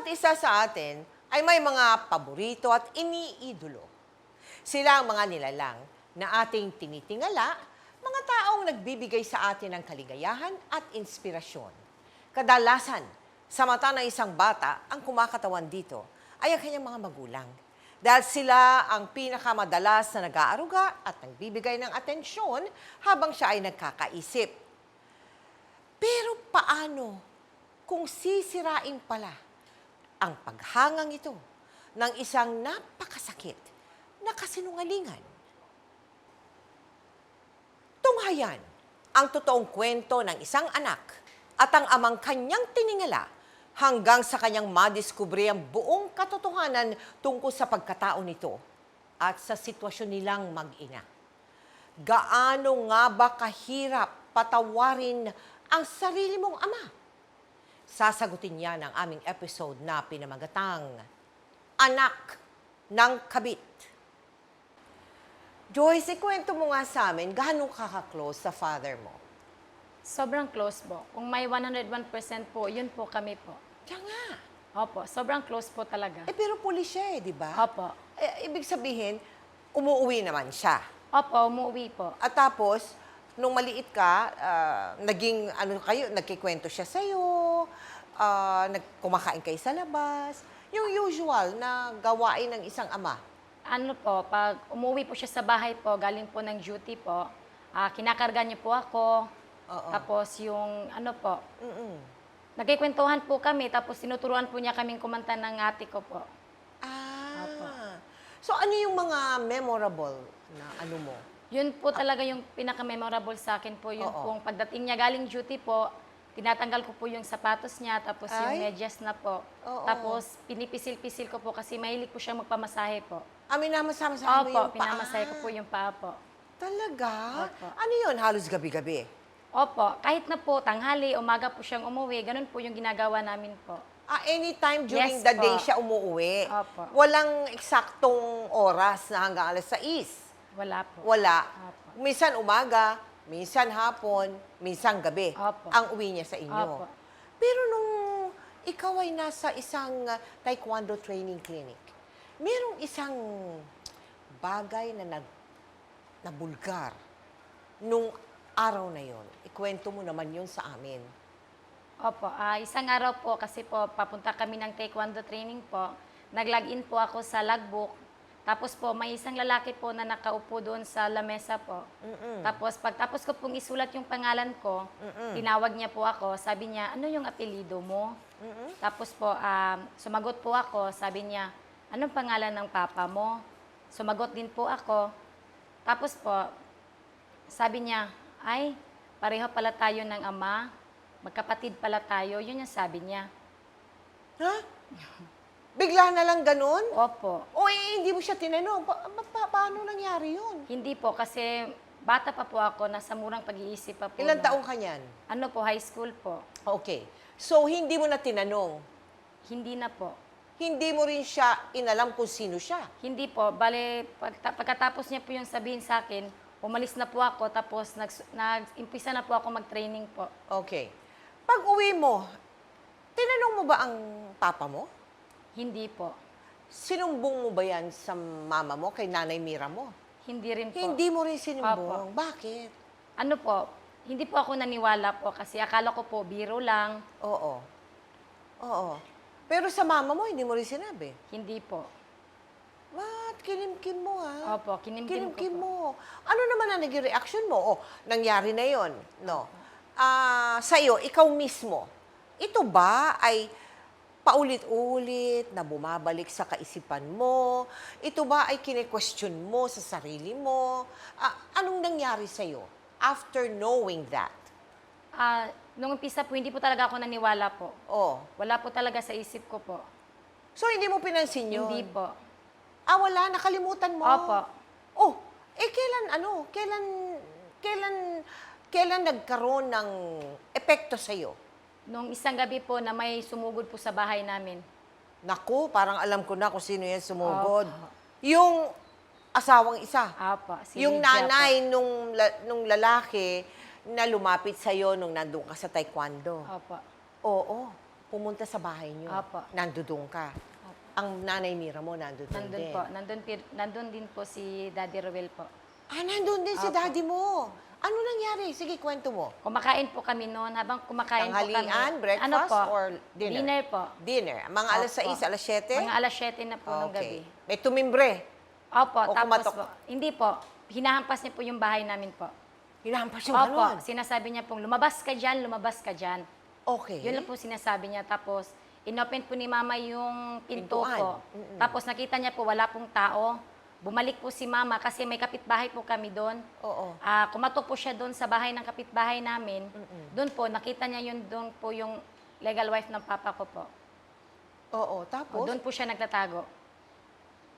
Bawat isa sa atin ay may mga paborito at iniidolo. Sila ang mga nilalang na ating tinitingala, mga taong nagbibigay sa atin ng kaligayahan at inspirasyon. Kadalasan, sa mata ng isang bata, ang kumakatawan dito ay ang kanyang mga magulang. Dahil sila ang pinakamadalas na nag-aaruga at nagbibigay ng atensyon habang siya ay nagkakaisip. Pero paano kung sisirain pala ang paghangang ito ng isang napakasakit na kasinungalingan? Tunghayan ang totoong kwento ng isang anak at ang amang kanyang tiningala hanggang sa kanyang madiskubre ang buong katotohanan tungkol sa pagkatao nito at sa sitwasyon nilang mag-ina. Gaano nga ba kahirap patawarin ang sarili mong ama? Sasagutin niya ng aming episode na pinamagatang Anak ng Kabit. Joyce, ikwento mo nga sa amin, gaano ka ka-close sa father mo? Sobrang close po. Kung may 101% po, yun po kami po. Kaya nga. Opo, sobrang close po talaga. Eh, pero pulis siya eh, di ba? Opo. Eh, ibig sabihin, umuwi naman siya. Opo, umuwi po. At tapos, nung maliit ka, ah, naging, ano kayo, nagkikwento siya sa'yo, uh, kumakain kayo sa labas, yung usual na gawain ng isang ama. Ano po, pag umuwi po siya sa bahay po, galing po ng duty po, ah, kinakarga niya po ako. Oo. Tapos yung, ano po, Mm-mm. nagkikwentuhan po kami, tapos tinuturuan po niya kaming kumanta ng ate ko po. Ah. Opo. So, ano yung mga memorable na ano mo? Yun po talaga yung pinaka-memorable sa akin po, yun Oo. pong pagdating niya galing duty po, tinatanggal ko po yung sapatos niya, tapos yung Ay. medyas na po. Oo. Tapos pinipisil-pisil ko po kasi mahilig po siya magpamasahe po. Ah, minamasahe-masahe mo Opo, yung pinamasahe ko paa. po yung paa po. Talaga? Opo. Ano yun? Halos gabi-gabi? Opo, kahit na po tanghali, umaga po siyang umuwi, ganun po yung ginagawa namin po. Ah, anytime during Yes the po. day siya umuwi. Opo. Walang eksaktong oras na hanggang alas 6. Wala po. Wala. Opo. Minsan umaga, minsan hapon, minsan gabi. Opo. Ang uwi niya sa inyo. Opo. Pero nung ikaw ay nasa isang uh, taekwondo training clinic, merong isang bagay na nag na bulgar nung araw na yon. Ikwento mo naman yon sa amin. Opo, ah, isang araw po kasi po papunta kami ng taekwondo training po. Nag-login po ako sa logbook. Tapos po may isang lalaki po na nakaupo doon sa lamesa po. Tapos pagtapos ko pong isulat yung pangalan ko, tinawag niya po ako. Sabi niya, "Ano yung apelyido mo?" Tapos po um, sumagot po ako. Sabi niya, "Anong pangalan ng papa mo?" Sumagot din po ako. Tapos po, sabi niya, ay, pareho pala tayo ng ama. Magkapatid pala tayo. Yun yung sabi niya. Ha? Bigla na lang ganun? Opo. O eh, hindi mo siya tinanong. Pa- pa- pa- paano nangyari yun? Hindi po kasi bata pa po ako, nasa murang pag-iisip pa po. Ilang taong ka niyan? Ano po, high school po. Okay. So, hindi mo na tinanong. Hindi na po. Hindi mo rin siya inalam kung sino siya. Hindi po. Bale, pagta- pagkatapos niya po yung sabihin sa akin, umalis na po ako, tapos nag, nag-impisa na po ako mag-training po. Okay. Pag uwi mo, tinanong mo ba ang papa mo? Hindi po. Sinumbong mo ba yan sa mama mo, kay nanay Mira mo? Hindi rin po. Hindi mo rin sinumbong. Bakit? Ano po, hindi po ako naniwala po kasi akala ko po biro lang. Oo. Oo. Pero sa mama mo, hindi mo rin sinabi. Hindi po. What? Kinimkim mo, ha? Opo, kinimkim ko Kinimkim po. mo. Ano naman ang naging reaction mo? O, nangyari na yon, no? Ah, sa'yo, ikaw mismo, ito ba ay paulit-ulit na bumabalik sa kaisipan mo? Ito ba ay kine-question mo sa sarili mo? Ah, anong nangyari sa'yo after knowing that? Ah, nung umpisa po, hindi po talaga ako naniwala po. Oh, Wala po talaga sa isip ko po. so hindi mo pinansin yun? Hindi po. Ah, wala, nakalimutan mo. Opo. Oh, eh kailan ano? Kailan kailan kailan nagkaroon ng epekto sa iyo? Nung isang gabi po na may sumugod po sa bahay namin. Naku, parang alam ko na kung sino yan sumugod. Opo. Yung asawang isa. Apo, si yung Lydia nanay nung la- nung lalaki na lumapit sa iyo nung nandun ka sa taekwondo. Po. Opo. Oo. pumunta sa bahay niyo. Opo. Nandudong ka. Ang nanay Mira mo nandudong Nandun din. po. Nandun, pir- nandun din po si Daddy Ruel po. Ah, nandun din si daddy mo. Ano nangyari? Sige, kwento mo. Kumakain po kami noon. Habang kumakain po kami. Tanghalian, breakfast, ano po? or dinner? Dinner po. Dinner. Mga alas Opo. 6, alas 7? Mga alas 7 na po ng gabi. May tumimbre. Opo, O tapos kumatok. po. Hindi po. Hinahampas niya po yung bahay namin po. Hinahampas yung Opo, ganon. sinasabi niya pong lumabas ka dyan, lumabas ka dyan. Okay. Yun lang po sinasabi niya. Tapos, inopen po ni mama yung pinto Pintuan. po. Mm-mm. Tapos nakita niya po wala pong tao. Bumalik po si mama kasi may kapitbahay po kami doon. Oo. Ah, kumatok po siya doon sa bahay ng kapitbahay namin. Doon po, nakita niya yun doon po yung legal wife ng papa ko po. Oo. Tapos? doon po siya nagtatago.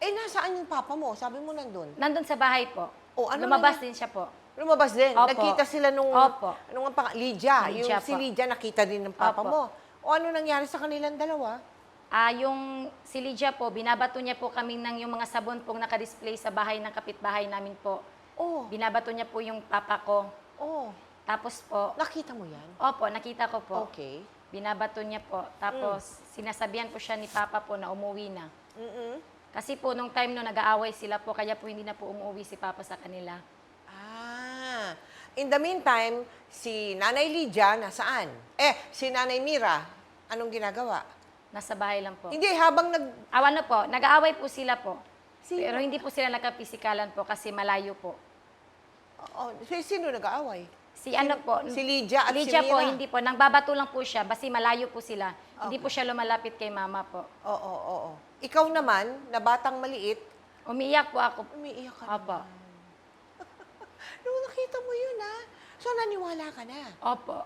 Eh, nasaan yung papa mo? Sabi mo nandun. Nandun sa bahay po. O, ano Lumabas nangyari? din siya po. Lumabas din. Opo. Nakita sila nung... Opo. Ano nga pang... Lydia. Lydia yung si po. Lydia nakita din ng papa Opo. mo. O ano nangyari sa kanilang dalawa? Ah, yung si Lydia po, binabato niya po kami ng yung mga sabon pong nakadisplay sa bahay ng kapitbahay namin po. Oh. Binabato niya po yung papa ko. Oh. Tapos po, Nakita mo yan? opo, nakita ko po. Okay. Binabato niya po. Tapos, sinasabihan po siya ni papa po na umuwi na. Mm-mm. Kasi po, nung time no nag-aaway sila po, kaya po hindi na po umuwi si papa sa kanila. Ah. In the meantime, si Nanay Lydia nasaan? Eh, si Nanay Mira, anong ginagawa? Nasa bahay lang po. Hindi, habang nag... Awan na po, nag-aaway po sila po. Sino? Pero hindi po sila nagkapisikalan po kasi malayo po. Oh, si- sino nag-aaway? Si ano po? Si Lydia at Lydia si po, hindi po. Nang babato lang po siya, basi malayo po sila. Hindi po siya lumalapit kay mama po. Oo, oo, oo. Ikaw naman, na batang maliit, Umiiyak po ako. umiiyak ka Opo. naman. Nung nakita mo yun, ha? So, naniwala ka na Opo.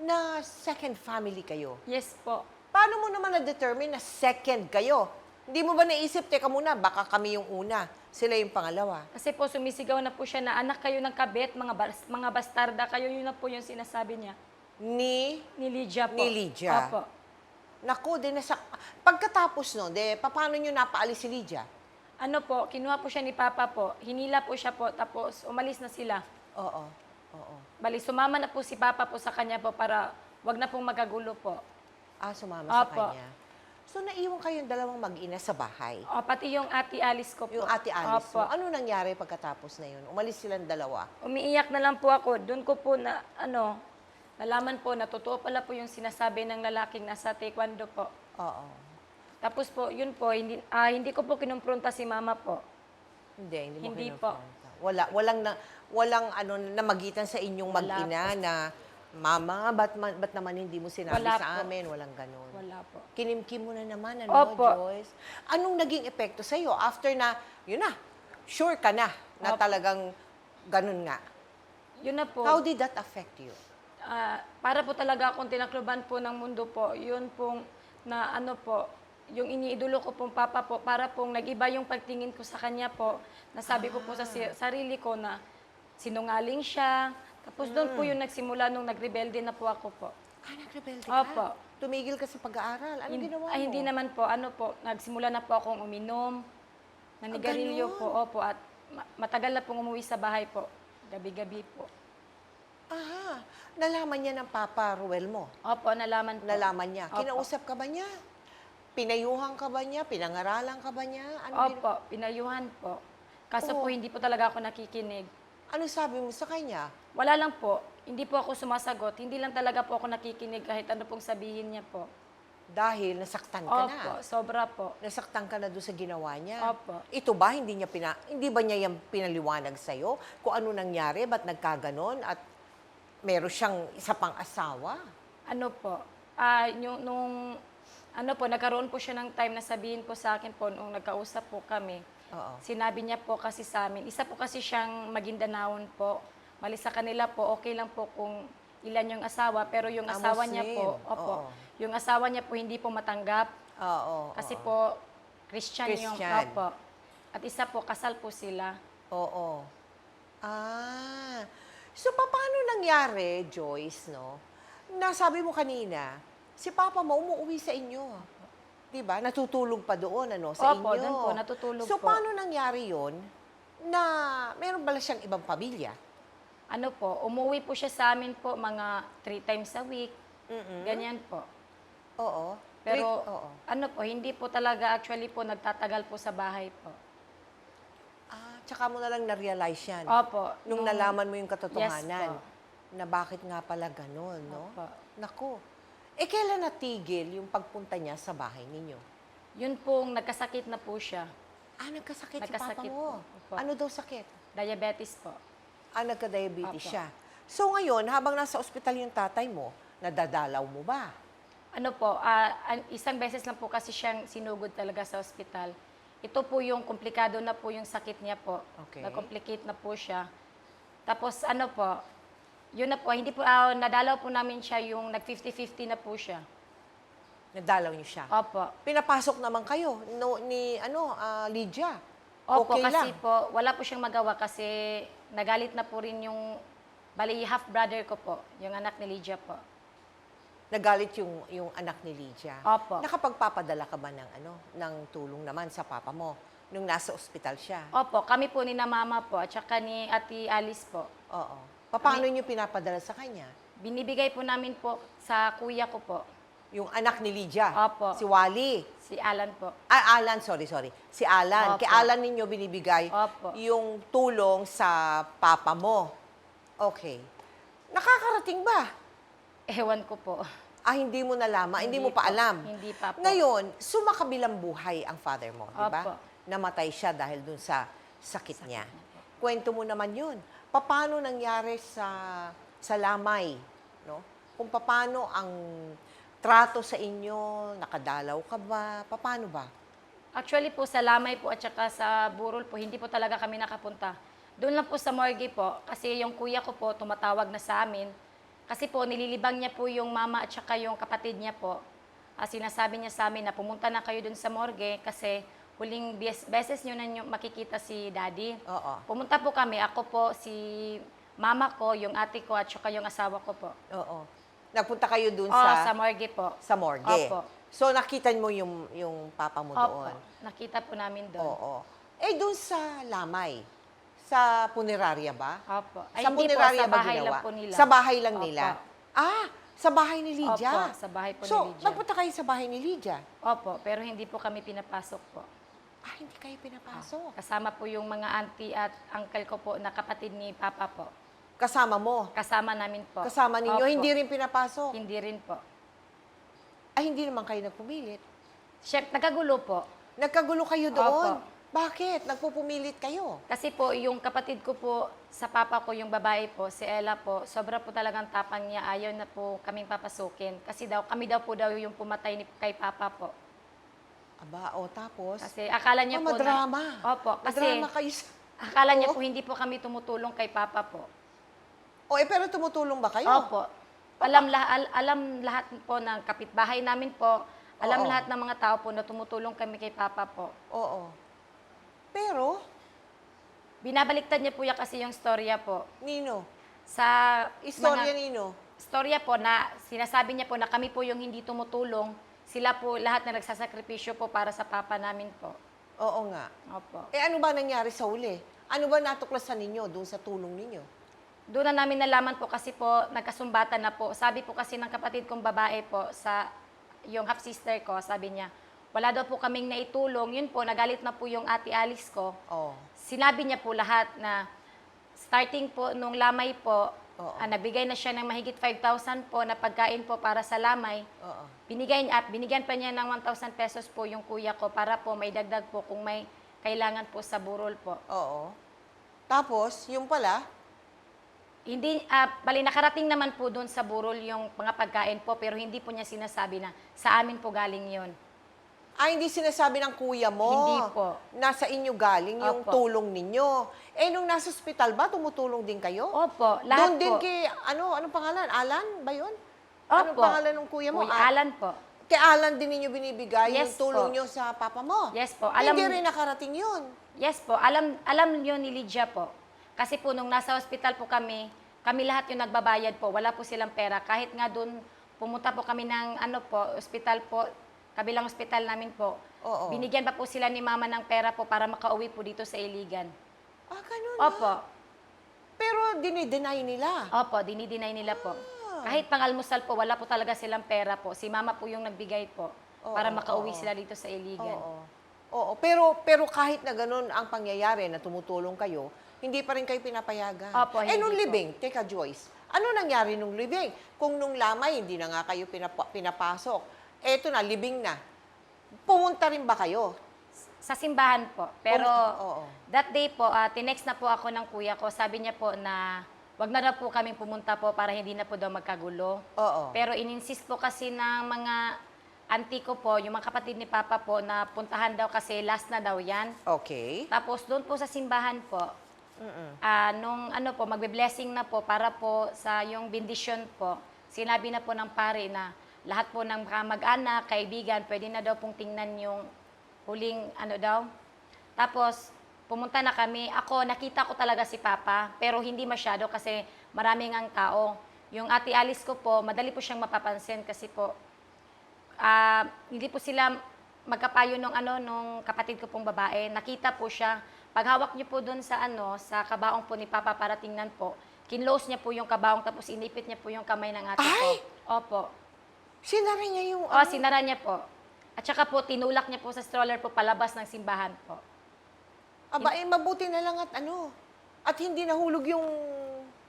na second family kayo. Yes po. Paano mo naman na-determine na second kayo? Hindi mo ba naisip, teka muna, baka kami yung una, sila yung pangalawa? Kasi po sumisigaw na po siya na anak kayo ng kabit, mga, bas- mga bastarda kayo. Yun na po yung sinasabi niya. Ni, Ni Lydia po. Ni Lydia. Opo. naku, din nasa, pagkatapos no, de, paano nyo napaalis si Lydia? Ano po, kinuha po siya ni Papa po. Hinila po siya po, tapos umalis na sila. Oo, oo. Bali, sumama na po si Papa po sa kanya po para wag na pong magagulo po. Ah, sumama sa Opo. kanya. So, naiwan kayong dalawang mag-ina sa bahay. O, pati yung ate Alice ko po. Yung ate Alice mo. Opo. Ano nangyari pagkatapos na yun? Umalis silang dalawa. Umiiyak na lang po ako. Doon ko po na, ano, nalaman po na totoo pala po yung sinasabi ng lalaking nasa taekwondo po. Oo. Tapos po, yun po, hindi, ah, hindi ko po kinumpronta si mama po. Hindi, hindi mo Hindi kinumpronta. Wala, walang, na, walang ano, namagitan sa inyong Wala mag-ina na, Mama, ba't, ma- ba't naman hindi mo sinabi Wala sa po. amin? Walang ganun. Wala po. Kinimkim mo na naman, ano, Opo. Joyce? Anong naging epekto sa'yo after na, yun na, sure ka na, na Opo. talagang ganun nga. Yun na po. How did that affect you? Ah, para po talaga akong tinakloban po ng mundo po. Yun pong na ano po, yung iniidolo ko pong papa po, para pong nag-iba yung pagtingin ko sa kanya po. Nasabi ko po sa si- sarili ko na sinungaling siya. Tapos doon po yung nagsimula nung nagrebelde na po ako po. Ah, nagrebelde ka? Opo. Tumigil ka sa pag-aaral. Anong Hin- ginawa mo? Ay, hindi naman po. Ano po, nagsimula na po akong uminom. Nanigarilyo ganun? po. Opo. At ma- matagal na pong umuwi sa bahay po. Gabi-gabi po. Aha. Nalaman niya ng Papa Ruel mo. Opo, nalaman po. Nalaman niya. Opo. Kinausap ka ba niya? Pinayuhan ka ba niya? Pinangaralan ka ba niya? Ano, gina- Opo, pinayuhan po. Kaso Oo. po, hindi po talaga ako nakikinig. ano sabi mo sa kanya? Wala lang po. Hindi po ako sumasagot. Hindi lang talaga po ako nakikinig kahit ano pong sabihin niya po. Dahil nasaktan ka Opo, na. sobra po. Nasaktan ka na doon sa ginawa niya. Opo. Ito ba, hindi, niya pina, hindi ba niya yung pinaliwanag sa'yo? Kung ano nangyari, ba't nagkaganon? At meron siyang isa pang asawa? Ano po, ah yung, nung, ano po, nagkaroon po siya ng time na sabihin po sa akin po nung nagkausap po kami. Oo. Sinabi niya po kasi sa amin, isa po kasi siyang Maguindanao po. Mali sa kanila po, okay lang po kung ilan yung asawa, pero yung asawa niya po, opo, Oo. yung asawa niya po hindi po matanggap. Oo. Kasi oo. po, Christian, yung, Christian. opo. At isa po, kasal po sila. Oo. Ah. So, pa- paano nangyari, Joyce, no? Nasabi mo kanina, si Papa mo umuwi sa inyo. Di ba? Natutulog pa doon, ano, sa Opo, inyo. doon po, natutulog so, po. paano nangyari yon na meron bala siyang ibang pamilya? Ano po, umuwi po siya sa amin po mga three times a week. Mm-mm. Ganyan po. Oo. Pero Wait, oo. ano po, hindi po talaga actually po nagtatagal po sa bahay po. Ah, tsaka mo na lang na-realize yan. Opo. Nung nalaman mo yung katotohanan. Yes po. Na bakit nga pala ganun, no? Opo. Naku. Eh, kailan natigil yung pagpunta niya sa bahay ninyo? Yun pong nagkasakit na po siya. Ah, nagkasakit, si Nagkasakit papa mo. po. Opo. Ano daw sakit? Diabetes po. Ah, nagka-diabetes Opo. siya. So ngayon, habang nasa ospital yung tatay mo, nadadalaw mo ba? Ano po, ah, an- isang beses lang po kasi siyang sinugod talaga sa ospital. Ito po yung komplikado na po yung sakit niya po. Okay. Na-complicate na po siya. Tapos ano po, yun na po, hindi po, ah, nadalaw po namin siya yung nag-50-50 na po siya. Nadalaw niyo siya. Opo. Pinapasok naman kayo no, ni ano, ah, Lydia. Opo, okay kasi lang. po, wala po siyang magawa kasi nagalit na po rin yung, bali, half-brother ko po, yung anak ni Lydia po. Nagalit yung yung anak ni Lydia. Opo. Nakapagpapadala ka ba ng ano, ng tulong naman sa papa mo nung nasa ospital siya? Opo, kami po ni na mama po, at saka ni Ate Alice po. Oo. Paano niyo pinapadala sa kanya? Binibigay po namin po sa kuya ko po, Yung anak ni Lydia. Opo. Si Wally. si Alan po. Ah, Alan, sorry, sorry. Si Alan. Opo. Kay Alan ninyo binibigay Opo. yung tulong sa papa mo. Okay. Nakakarating ba? Ewan ko po. Ah, hindi mo nalaman, hindi, mo pa po. alam. Hindi pa po. Ngayon, sumakabilang buhay ang father mo, di ba? Namatay siya dahil dun sa sakit, niya. Kwento mo naman yun. Paano nangyari sa sa lamay, no? Kung paano ang trato sa inyo, nakadalaw ka ba? Paano ba? Actually po sa Lamay po at saka sa Burol po, hindi po talaga kami nakapunta. Doon lang po sa morgue po, kasi yung kuya ko po tumatawag na sa amin. Kasi po nililibang niya po yung mama at saka yung kapatid niya po. Ah, sinasabi niya sa amin na pumunta na kayo doon sa morgue kasi huling bes- beses niyo na niyo makikita si daddy. Oo. Pumunta po kami, ako po, si mama ko, yung ate ko at saka yung asawa ko po. Oo. Nagpunta kayo dun Oh, sa sa morgue po. sa morgue. Opo. So nakita mo yung yung papa mo Opo. doon. Nakita po namin doon. Oo. Eh doon sa lamay, sa punerarya ba? Opo. Ay, sa hindi po, punerarya sa ba bahay ginawa? lang po nila. Sa bahay lang Opo. nila? Ah, sa bahay ni Lydia? Opo, sa bahay po so, ni Lydia. nagpunta kayo sa bahay ni Lydia? Opo, pero hindi po kami pinapasok po. Ah, hindi kayo pinapasok. Kasama po yung mga auntie at uncle ko po na kapatid ni Papa po. Kasama mo? Kasama namin po. Kasama ninyo? Opo. Hindi rin pinapasok? Hindi rin po. Ay, hindi naman kayo nagpumilit. Chef, nagagulo po. Nagkagulo kayo doon? Opo. Bakit? Nagpupumilit kayo? Kasi po, yung kapatid ko po, sa papa ko, yung babae po, si Ella po, sobra po talagang tapang niya. Ayaw na po kaming papasukin. Kasi daw, kami daw po daw yung pumatay ni, kay papa po. Aba, o tapos? Kasi akala niya Ah, po madrama. na... Opo, kasi Madrama kayo sa... akala niya po hindi po kami tumutulong kay papa po. O, eh, pero tumutulong ba kayo? Opo. Alam, lah, al- alam lahat po ng kapitbahay namin po, alam Oo. lahat ng mga tao po na tumutulong kami kay Papa po. Oo. Pero, Binabaliktad niya po yan kasi yung storya po. Nino, Sa istorya mga, Nino. storya po na sinasabi niya po na kami po yung hindi tumutulong, sila po lahat na nagsasakripisyo po para sa papa namin po. Oo nga. Opo. Eh, ano ba nangyari sa uli? Ano ba natuklasan ninyo doon sa tulong ninyo? Doon na namin nalaman po kasi po nagkasumbatan na po. Sabi po kasi ng kapatid kong babae po sa yung half sister ko, sabi niya, wala daw po kaming naitulong. Yun po, nagalit na po yung ate Alice ko. Oh. Sinabi niya po lahat na starting po nung lamay po, Oo. ah, nabigay na siya ng mahigit 5,000 po na pagkain po para sa lamay. Oo. Binigay niya, binigyan pa niya ng 1,000 pesos po yung kuya ko para po may dagdag po kung may kailangan po sa burol po. Oo. Tapos, yung pala, Hindi, ah, bali nakarating naman po doon sa burol yung mga pagkain po, pero hindi po niya sinasabi na sa amin po galing yon. ay hindi sinasabi ng kuya mo. Hindi po. Nasa inyo galing yung Opo. tulong ninyo. Eh, nung nasa ospital ba, tumutulong din kayo? Opo, Doon lahat din po. kay, ano, anong pangalan? Alan ba yun? Anong Opo. pangalan ng kuya mo? Kuya Ah, Alan po. Kay Alan din ninyo binibigay Yes yung tulong po. nyo sa papa mo? Yes po. Alam, Hindi rin nakarating yun. Yes po, alam alam niyo ni Lydia po. Kasi po nung nasa ospital po kami, kami lahat yung nagbabayad po. Wala po silang pera. Kahit nga doon pumunta po kami ng ano po, ospital po, kabilang ospital namin po. Oo. Binigyan pa po sila ni mama ng pera po para makauwi po dito sa Iligan. Ah, ganun Opo. ah. Pero dinideny nila. Opo, dinideny nila po. Ah. Kahit pang-almusal po, wala po talaga silang pera po. Si mama po yung nagbigay po Oo, para makauwi oo. sila dito sa Iligan. Oo. Oo, pero pero kahit na ganun ang pangyayari na tumutulong kayo, hindi pa rin kayo pinapayagan. Opo, eh nung po. libing, teka Joyce, ano nangyari nung libing? Kung nung lamay hindi na nga kayo pinapa- pinapasok, eto na libing na. Pumunta rin ba kayo? Sa simbahan po. Pero Pum- oo. that day po, uh, tinext na po ako ng kuya ko. Sabi niya po na wag na daw po kaming pumunta po para hindi na po daw magkagulo. Oo. Pero ininsist po kasi ng mga auntie ko po, yung mga kapatid ni Papa po, na puntahan daw kasi last na daw yan. Okay. Tapos doon po sa simbahan po, ah, nung ano po, magbe-blessing na po para po sa yung bendisyon po, sinabi na po ng pare na lahat po ng mga mag-anak, kaibigan, pwede na daw pong tingnan yung huling ano daw. Tapos, pumunta na kami. Ako, nakita ko talaga si Papa, pero hindi masyado kasi maraming ang tao. Yung ate Alice ko po, madali po siyang mapapansin kasi po, ah, hindi po sila magkapayo nung ano nung kapatid ko pong babae. Nakita po siya. Paghawak niyo po doon sa ano sa kabaong po ni Papa para tingnan po. Kinlose niya po yung kabaong tapos inipit niya po yung kamay ng ate ko. Ay! Opo. Sinara niya yung O, sinara niya po. At saka po, tinulak niya po sa stroller po palabas ng simbahan po. Aba, eh, mabuti na lang at ano. At hindi nahulog yung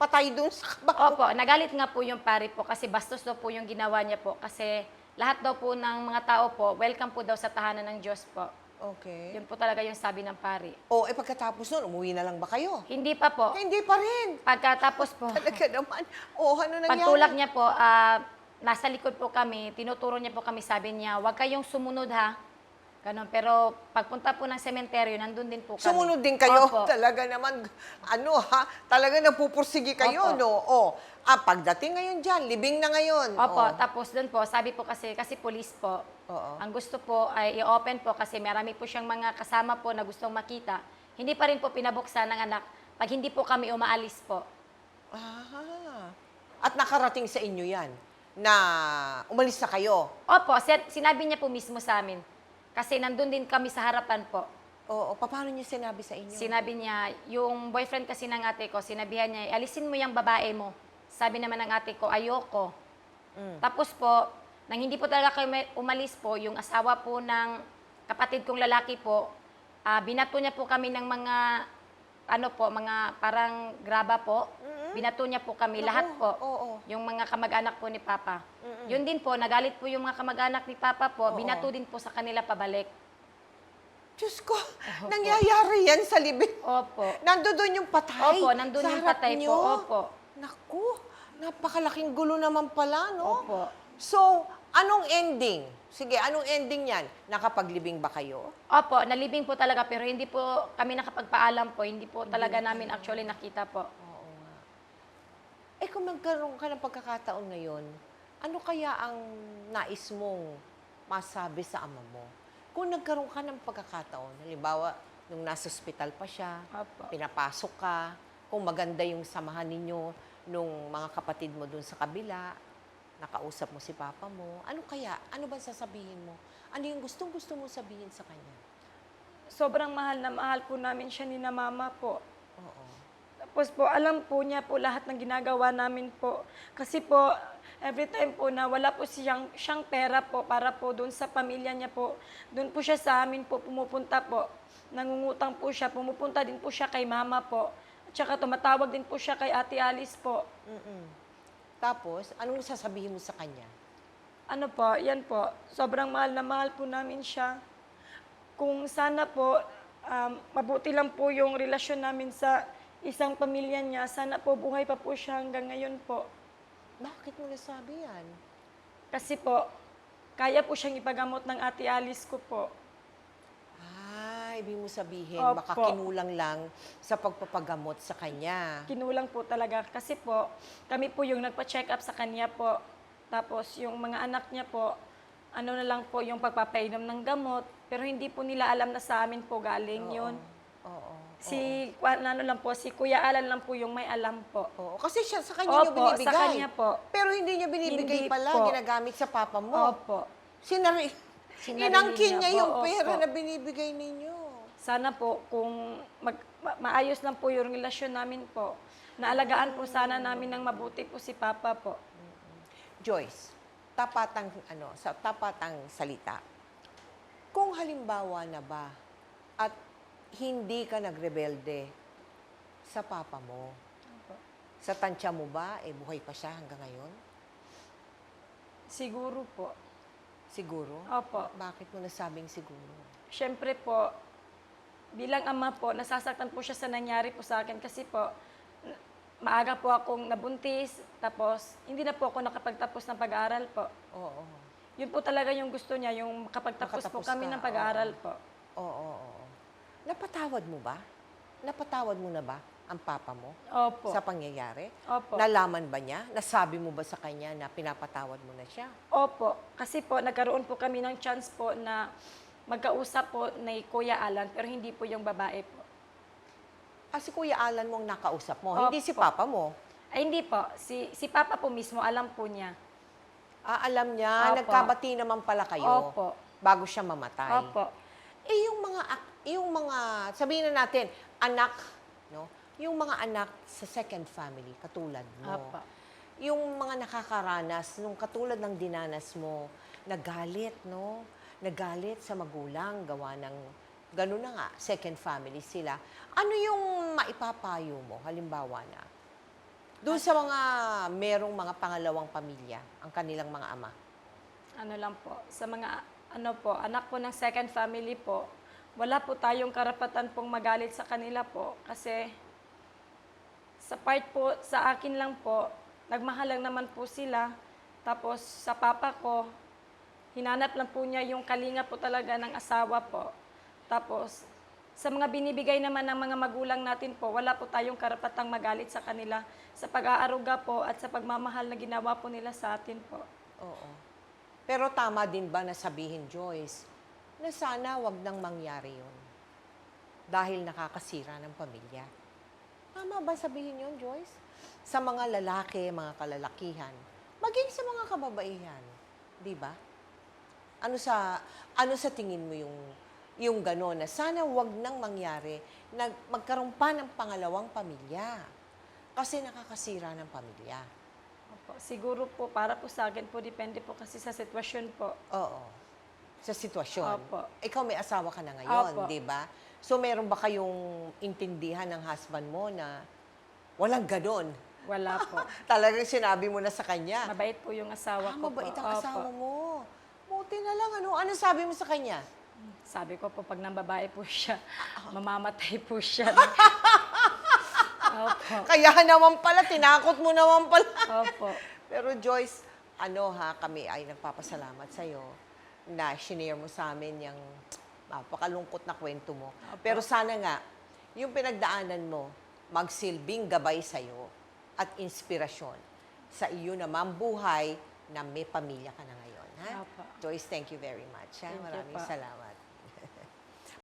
patay doon sa kabaho. Opo, nagalit nga po yung pare po kasi bastos daw po yung ginawa niya po kasi lahat daw po ng mga tao po, welcome po daw sa tahanan ng Diyos po. Okay. Yun po talaga yung sabi ng pare. O, eh pagkatapos nun, umuwi na lang ba kayo? Hindi pa po. Eh, hindi pa rin. Pagkatapos po, Talaga naman. O, ano nangyari? pagtulak niya po, ah, nasa likod po kami, tinuturo niya po kami, sabi niya, huwag kayong sumunod ha. Ganon. Pero pagpunta po ng sementeryo, nandun din po kami. Sumunod din kayo. Opo. Talaga naman, ano ha, talaga napupursige kayo, Opo. no? O, ah, pagdating ngayon dyan, libing na ngayon. Opo, O. tapos doon po, sabi po kasi, kasi police po, Oo. ang gusto po ay i-open po kasi marami po siyang mga kasama po na gustong makita. Hindi pa rin po pinabuksan ng anak pag hindi po kami umaalis po. Ah. At nakarating sa inyo yan, na umalis na kayo. Opo, sin- sinabi niya po mismo sa amin. Kasi nandun din kami sa harapan po. Oo, paano niya sinabi sa inyo? Sinabi niya, yung boyfriend kasi ng ate ko, sinabihan niya, alisin mo yung babae mo. Sabi naman ng ate ko, ayoko. Mm. Tapos po, nang hindi po talaga kami umalis po, yung asawa po ng kapatid kong lalaki po, ah, binato niya po kami ng mga, ano po, mga parang graba po. Binato niya po kami, lahat po. oo. Yung mga kamag-anak po ni Papa. Yun din po, nagalit po yung mga kamag-anak ni Papa po, Oo. binato din po sa kanila pabalik. Diyos ko, nangyayari yan sa libing. Opo. Nando doon yung patay. Opo, nandun sa yung harap patay po. nyo. Opo. Naku, napakalaking gulo naman pala, no? Opo. So, anong ending? Sige, anong ending yan? Nakapaglibing ba kayo? Opo, nalibing po talaga pero hindi po kami nakapagpaalam po. Hindi po talaga namin actually nakita po. Oo nga. Eh kung magkaroon ka ng pagkakataon ngayon, ano kaya ang nais mong masabi sa ama mo? Kung nagkaroon ka ng pagkakataon, halimbawa, nung nasa ospital pa siya, Opo. pinapasok ka, kung maganda yung samahan ninyo nung mga kapatid mo dun sa kabila, nakausap mo si papa mo, ano kaya? Ano ba sasabihin mo? Ano yung gustong gusto mo sabihin sa kanya? sobrang mahal na mahal po namin siya ni na mama po. Oo. Tapos po, alam po niya po lahat ng ginagawa namin po. Kasi po, every time po na wala po siyang, siyang pera po para po doon sa pamilya niya po. Doon po siya sa amin po pumupunta po. Nangungutang po siya, pumupunta din po siya kay mama po. At saka tumatawag din po siya kay Ate Alice po. Mm-mm. Tapos, anong sasabihin mo sa kanya? Ano po, yan po, sobrang mahal na mahal po namin siya. Kung sana po, um, mabuti lang po yung relasyon namin sa isang pamilya niya, sana po buhay pa po siya hanggang ngayon po. Bakit mo nasabi yan? Kasi po, kaya po siyang ipagamot ng ate Alice ko po. Ibig mo sabihin, Opo. baka kinulang lang sa pagpapagamot sa kanya. Kinulang po talaga. Kasi po, kami po yung nagpa-check up sa kanya po. Tapos yung mga anak niya po, ano na lang po yung pagpapainom ng gamot. Pero hindi po nila alam na sa amin po galing yun. Oo. Si, ano lang po, si Kuya Alan lang po yung may alam po. Oo. Kasi siya, sa kanya niyo Opo, binibigay. sa kanya po. Pero hindi niya binibigay Hindi pala, po. ginagamit sa papa mo. Opo. Sinari, Sinarili inangkin niya niya po, yung opo. pera na binibigay ninyo. Sana po, kung mag, ma- maayos lang po yung relasyon namin po, naalagaan po sana namin ng mabuti po si Papa po. Joyce, tapatang ano, sa tapatang salita. Kung halimbawa na ba at hindi ka nagrebelde sa papa mo, sa tansya mo ba, eh buhay pa siya hanggang ngayon? Siguro po. Siguro? Opo. Bakit mo nasabing siguro? Siyempre po, bilang ama po, nasasaktan po siya sa nangyari po sa akin kasi po, maaga po akong nabuntis, tapos hindi na po ako nakapagtapos ng pag-aaral po. Oo. Yun po talaga yung gusto niya, yung makapagtapos po Makatapos kami ka, ng pag-aaral oo. po. Oo, oo, oo. Napatawad mo ba? Napatawad mo na ba ang papa mo Opo. sa pangyayari? Opo. Nalaman ba niya? Nasabi mo ba sa kanya na pinapatawad mo na siya? Opo. Kasi po, nagkaroon po kami ng chance po na magkausap po ni Kuya Alan, pero hindi po yung babae po. Ah, si Kuya Alan mong nakausap mo, Opo. hindi si papa mo. Ay, hindi po. Si, si Papa po mismo, alam po niya. Ah, alam niya, Opo. nagkabati naman pala kayo Opo. bago siya mamatay. Opo. Eh, yung mga, ak- yung mga, sabihin na natin, anak, no? Yung mga anak sa second family, katulad mo. Opo. Yung mga nakakaranas, nung katulad ng dinanas mo, nagalit, no? Nagalit sa magulang, gawa ng, gano'n na nga, second family sila. Ano yung maipapayo mo, halimbawa na? Doon sa mga merong mga pangalawang pamilya, ang kanilang mga ama. ano lang po, sa mga ano po, anak po ng second family po, wala po tayong karapatan pong magalit sa kanila po kasi sa part po, sa akin lang po, nagmahal lang naman po sila. Tapos sa papa ko, hinanap lang po niya yung kalinga po talaga ng asawa po. Tapos sa mga binibigay naman ng mga magulang natin po, wala po tayong karapatang magalit sa kanila sa pag-aaruga po at sa pagmamahal na ginawa po nila sa atin po. Oo. Pero tama din ba na sabihin, Joyce, na sana wag nang mangyari yun? Dahil nakakasira ng pamilya. Tama ba sabihin yun, Joyce? Sa mga lalaki, mga kalalakihan, maging sa mga kababaihan. Di ba? Ano sa ano sa tingin mo yung yung gano'n na sana wag nang mangyari na magkaroon pa ng pangalawang pamilya. Kasi nakakasira ng pamilya. Opo. Siguro po, para po sa akin po, depende po kasi sa sitwasyon po. Oo. Sa sitwasyon. Opo. Ikaw may asawa ka na ngayon, Opo. di ba? So meron ba kayong intindihan ng husband mo na walang ganon? Wala po. Talagang sinabi mo na sa kanya. Mabait po yung asawa Ah, ko po. mabait ang Opo. asawa mo. Buti na lang, ano? Ano sabi mo sa kanya? Sabi ko po, pag nang babae po siya, mamamatay po siya. Opo. Kaya naman pala, tinakot mo naman pala. Opo. Pero Joyce, ano ha, kami ay nagpapasalamat sa iyo na shinare mo sa amin yung napakalungkot na kwento mo. Pero sana nga, yung pinagdaanan mo, magsilbing gabay sa iyo at inspirasyon sa iyo naman buhay na may pamilya ka na ngayon. Ha? Opo. Joyce, thank you very much. Ha? Thank you Maraming po. salamat.